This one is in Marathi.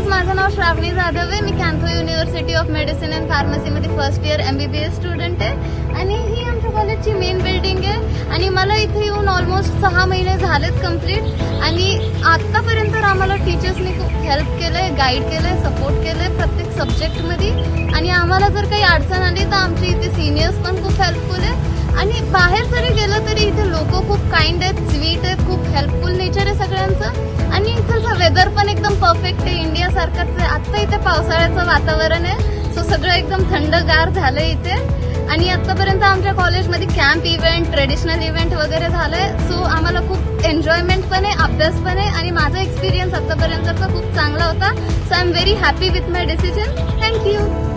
गाईज माझं नाव श्रावणी जाधव आहे. मी Can Tho university of medicine and फार्मसीमध्ये first year M B B S student आहे. आणि ही आमच्या कॉलेजची मेन बिल्डिंग आहे. आणि मला इथे येऊन ऑलमोस्ट सहा महिने झालेत कंप्लीट आणि आत्तापर्यंत आम्हाला टीचर्सनी खूप हेल्प केलंय गाईड केलंय सपोर्ट केलंय प्रत्येक सब्जेक्टमध्ये आणि आम्हाला जर काही अडचण आली तर आमचे इथे सिनियर्स पण खूप हेल्पफुल आहे. आणि बाहेर जरी गेलं तरी इथे लोक खूप काइंड आहेत स्वीट आहेत खूप हेल्पफुल नेचर आहे सगळ्यांचं. आणि इंडियासारखंच आहे. इंडिया सारखंच आत्ता इथे पावसाळ्याचं वातावरण आहे. सो सगळं एकदम थंडगार झालं इथे. आणि आत्तापर्यंत आमच्या कॉलेजमध्ये कॅम्प इव्हेंट ट्रेडिशनल इव्हेंट वगैरे झालंय. सो आम्हाला खूप एन्जॉयमेंट पण आहे अभ्यास पण आहे. आणि माझा एक्सपिरियन्स आत्तापर्यंतचा खूप चांगला होता. So I am very happy with my decision thank you